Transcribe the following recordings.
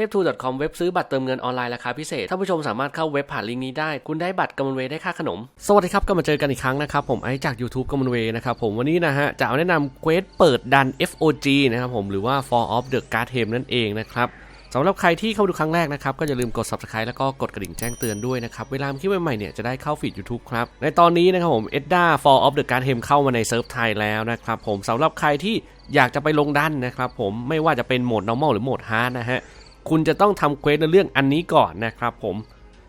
ทพทู .com เว็บซื้อบัตรเติมเงินออนไลน์ราคาพิเศษท่านผู้ชมสามารถเข้าเว็บผ่านลิงก์นี้ได้ คุณได้บัตรกำมะเวได้ค่าขนม สวัสดีครับก็มาเจอกันอีกครั้งนะครับ ผมไอจาก YouTube กำมะเวนะครับผมวันนี้นะฮะจะเอาแนะนำเควสเปิดดัน FOG นะครับผมหรือว่า For of the Guard t a m นั่นเองนะครับสำหรับใครที่เข้าดูครั้งแรกนะครับ ก็อย่าลืมกด subscribe แล้วก็กดกระดิ่งแจ้งเตือนด้วยนะครับ เวลาคลิปใหม่ๆเนี่ยจะได้เข้าฟีด YouTube ครับ ในตอนนี้นะครับผม Edda For of the Guard t a m เข้ามาในเซิร์ฟไทยแล้วนะครับผมสำหรับใครที่อยากจะไปลงดันนะครับผมไม่ว่าจะเป็นโหมด normal หรือโหมด hard นะฮะ คุณจะต้องทำเควสในเรื่องอันนี้ก่อนนะครับผม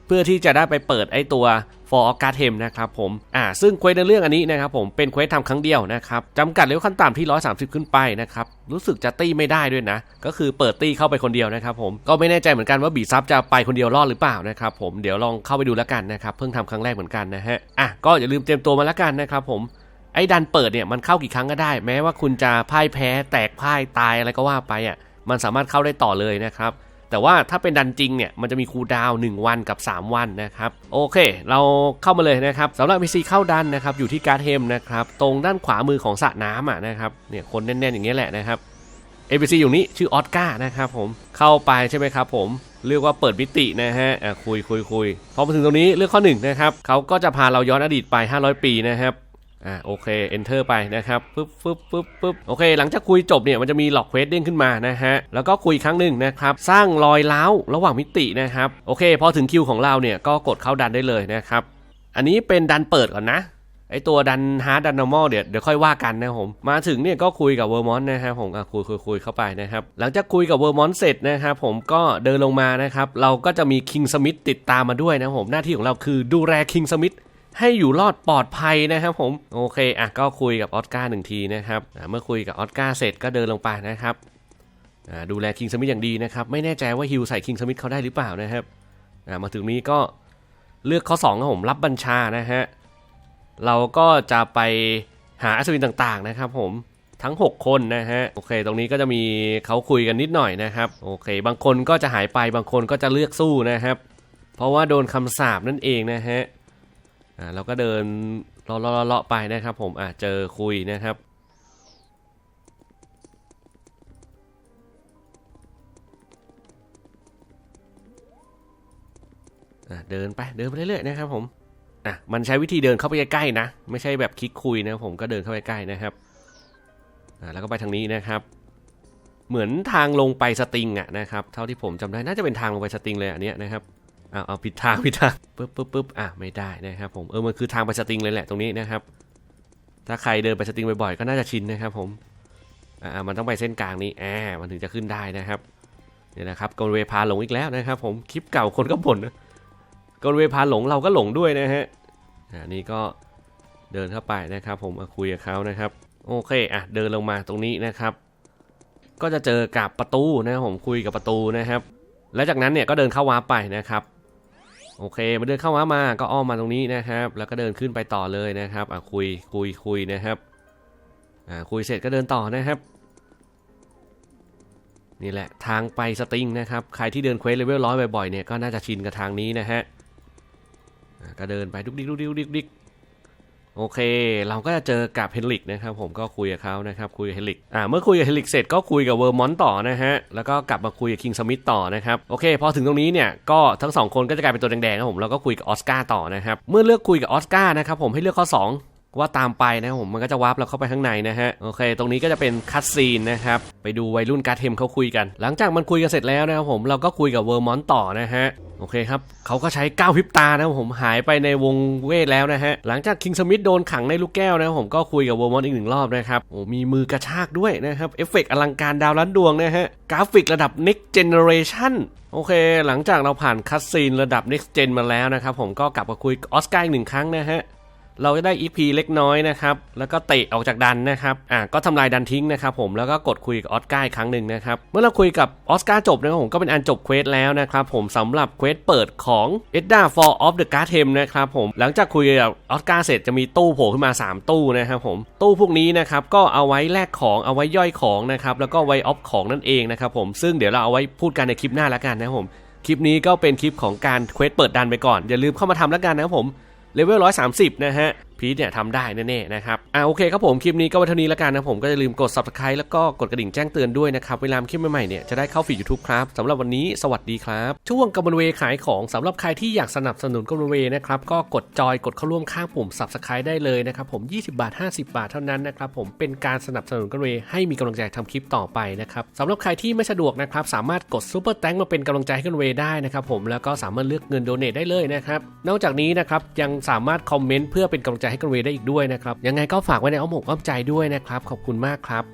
เพื่อที่จะได้ไปเปิดไอตัว for o r g a t e m นะครับผมอ่าซึ่งเควสในเรื่องอันนี้นะครับผมเป็นเควสทำครั้งเดียวนะครับจำกัดเลเวลขั้นต่ำที่ 130 ขึ้นไปนะครับรู้สึกจะตี้ไม่ได้ด้วยนะ ก็คือเปิดตี้เข้าไปคนเดียวนะครับผมก็ไม่แน่ใจเหมือนกันว่าบีซับจะไปคนเดียวรอดหรือเปล่านะครับผมเดี๋ยวลองเข้าไปดูแล้วกันนะครับเพิ่งทำครั้งแรกเหมือนกันนะฮะอะก็อย่าลืมเตรียมตัวมาแล้วกันนะครับผมไอ้ดันเปิดเนี่ยมันเข้ากี่ครั้งก็ได้ แม้ว่าคุณจะพ่ายแพ้แตกพ่ายตายอะไรก็ว่าไปอะ มันสามารถเข้าได้ต่อเลยนะครับ แต่ว่าถ้าเป็นดันจริงเนี่ยมันจะมีคูดาวน1วันกับ 3 วันนะครับ โอเค เราเข้ามาเลยนะครับสำหรับ NPC เข้าดันนะครับอยู่ที่การ์ดเฮมนะครับตรงด้านขวามือของสระน้ำอะนะครับเนี่ยคนแน่นๆอย่างนี้ยแหละนะครับ NPC อยู่นี้ชื่อออสการ์นะครับผมเข้าไปใช่ไหมครับผมเรียกว่าเปิดมิตินะฮะคุยคุยคุยพอมาถึงตรงนี้เรื่องข้อหนึ่งนะครับเขาก็จะพาเราย้อนอดีตไป 500 ปีนะครับ อ่าโอเค enter ไปนะครับปึ๊บปึ๊บปึ๊บปึ๊บโอเค หลังจากคุยจบเนี่ยมันจะมีหลอกเควสเด้งขึ้นมานะฮะ แล้วก็คุยครั้งหนึ่งนะครับ สร้างรอยเล้าวระหว่างมิตินะครับ โอเค พอถึงคิวของเราเนี่ยก็กดเข้าดันได้เลยนะครับ อันนี้เป็นดันเปิดก่อนนะไอตัวดันฮาร์ดดันนอร์มอลเดี๋ยวเดี๋ยวค่อยว่ากันนะผม มาถึงเนี่ยก็คุยกับเวอร์มอนต์นะครับผมอะคุยคุยคุยเข้าไปนะครับ หลังจากคุยกับเวอร์มอนต์เสร็จนะครับผมก็เดินลงมานะครับ เราก็จะมีคิงสมิธติดตามมาด้วยนะผมหน้าที่ของเราคือดูแลคิงสมิธ ให้อยู่รอดปลอดภัยนะครับผมโอเคอะก็คุยกับออสการ์หนึ่งทีนะครับเมื่อคุยกับออสการ์เสร็จก็เดินลงไปนะครับดูแลคิงสมิธอย่างดีนะครับไม่แน่ใจว่าฮิวใส่คิงสมิธเขาได้หรือเปล่านะครับมาถึงนี้ก็เลือกข้อ2ครับผมรับบัญชานะฮะเราก็จะไปหาอัศวินต่างๆนะครับผมทั้ง 6 คนนะฮะโอเค ตรงนี้ก็จะมีเขาคุยกันนิดหน่อยนะครับโอเค บางคนก็จะหายไปบางคนก็จะเลือกสู้นะครับ เพราะว่าโดนคำสาปนั่นเองนะฮะ อ่าเราก็เดินเลาะเลาะเลาะไปนะครับ ผมอ่าเจอคุยนะครับเดินไปเดินไปเรื่อยๆนะครับผมอะมันใช้วิธีเดินเข้าไปใกล้ๆนะ ไม่ใช่แบบคลิกคุยนะผมก็เดินเข้าไปใกล้นะครับอ่าแล้วก็ไปทางนี้นะครับ เหมือนทางลงไปสติงอะนะครับ เท่าที่ผมจำได้น่าจะเป็นทางลงไปสติงเลยอันเนี้ยนะครับ เอาเอาผิดทางผิดทางปึ๊บปึ๊บปึ๊บอะไม่ได้นะครับผมเออมันคือทางไปสติงเลยแหละตรงนี้นะครับ ถ้าใครเดินไปสติงบ่อยๆก็น่าจะชินนะครับผมอ่ามันต้องไปเส้นกลางนี้อ่ามันถึงจะขึ้นได้นะครับเนี่ยนะครับกลเวพาหลงอีกแล้วนะครับ ผมคลิปเก่าคนก็บ่นนะกลเวพาหลงเราก็หลงด้วยนะฮะอ่านี่ก็เดินเข้าไปนะครับ ผมมาคุยกับเขานะครับ โอเคอะเดินลงมาตรงนี้นะครับ ก็จะเจอกับประตูนะครับผมคุยกับประตูนะครับ แล้วจากนั้นเนี่ยก็เดินเข้าวาร์ปไปนะครับ โอเคมาเดินเข้ามามาก็อ้อมมาตรงนี้นะครับ แล้วก็เดินขึ้นไปต่อเลยนะครับอะคุยคุยคุยนะครับอ่าคุยเสร็จก็เดินต่อนะครับ นี่แหละทางไปสติงนะครับใครที่เดินเควสเลเวลร้อยบ่อยๆเนี่ยก็น่าจะชินกับทางนี้นะฮะก็เดินไปดุกดิกดุกดิกดุกดิกดิก โอเค เราก็จะเจอกับเฮนริกนะครับ ผมก็คุยกับเขานะครับ คุยกับเฮนริกอ่าเมื่อคุยกับเฮนริกเสร็จก็คุยกับเวอร์มอนต์ต่อนะฮะ แล้วก็กลับมาคุยกับคิงสมิธต่อนะครับ โอเค พอถึงตรงนี้เนี่ย ก็ทั้งสองคนก็จะกลายเป็นตัวแดงๆครับผม แล้วก็คุยกับออสการ์ต่อนะครับ เมื่อเลือกคุยกับออสการ์นะครับผมให้เลือกข้อ 2ว่าตามไปนะครับผมมันก็จะวาร์ปเราเข้าไปข้างในนะฮะโอเค ตรงนี้ก็จะเป็นคัตซีนนะครับไปดูวัยรุ่นการ์เทมเขาคุยกัน หลังจากมันคุยกันเสร็จแล้วนะครับผมเราก็คุยกับเวอร์มอนต์ต่อนะฮะ โอเคครับ เขาก็ใช้ก้าวพิบตานะครับผมหายไปในวงเวทแล้วนะฮะ หลังจากคิงสมิธโดนขังในลูกแก้วนะครับผมก็คุยกับวอร์มอนต์อีกหนึ่งรอบนะครับ โอ้มีมือกระชากด้วยนะครับ เอฟเฟกต์อลังการดาวล้านดวงนะฮะ กราฟิกระดับ next generation โอเค หลังจากเราผ่านคัตซีนระดับ next gen มาแล้วนะครับ ผมก็กลับมาคุยกับออสการ์อีกหนึ่งครั้งนะฮะ เราจะได้ EP เล็กน้อยนะครับ แล้วก็เตะออกจากดันนะครับ อ่า ก็ทำลายดันทิ้งนะครับผม แล้วก็กดคุยกับออสการ์อีกครั้งหนึ่งนะครับ เมื่อเราคุยกับออสการ์จบนะครับผม ก็เป็นอันจบเควสแล้วนะครับผมสำหรับเควสเปิดของ Edda for of the Guard t e m นะครับผม หลังจากคุยกับออสการ์เสร็จจะมีตู้โผล่ขึ้นมา 3 ตู้นะครับผม ตู้พวกนี้นะครับก็เอาไว้แลกของ เอาไว้ย่อยของนะครับ แล้วก็ไว้ออฟของนั่นเองนะครับผม ซึ่งเดี๋ยวเราเอาไว้พูดกันในคลิปหน้าล้วกันนะครับผม คลิปนี้ก็เป็นคลิปของการเควสเปิดดันไปก่อน อย่าลืมเข้ามาทำล้วกันนะครับผม เลเวล130 นะฮะ พีทเนี่ยทำได้แน่ๆนะครับอ่าโอเคครับผมคลิปนี้ก็ไว้เท่านี้แล้วกันนะผมก็อย่าลืมกด subscribe แล้วก็กดกระดิ่งแจ้งเตือนด้วยนะครับเวลาคลิปใหม่ๆเนี่ยจะได้เข้าฟีด YouTube ครับสำหรับวันนี้สวัสดีครับ ช่วงกำมลเวขายของสำหรับใครที่อยากสนับสนุนกำมลเวนะครับก็กดจอยกดเข้าร่วมข้างปุ่ม subscribe ได้เลยนะครับผม 20 บาท 50 บาทเท่านั้นนะครับผมเป็นการสนับสนุนกำมลเวให้มีกำลังใจทำคลิปต่อไปนะครับสำหรับใครที่ไม่สะดวกนะครับสามารถกดซูเปอร์แตงมาเป็นกำลังใจให้กำมลเวได้นะครับผมแล้วก็สามารถเลือกเงินโดเนทได้เลยนะครับนอกจากนี้นะครับยังสามารถคอมเมนต์เพื่อเป็นกำลังใจให้กันเวได้อีกด้วยนะครับ ยังไงก็ฝากไว้ในอ้อมอกอ้อมใจด้วยนะครับ ขอบคุณมากครับ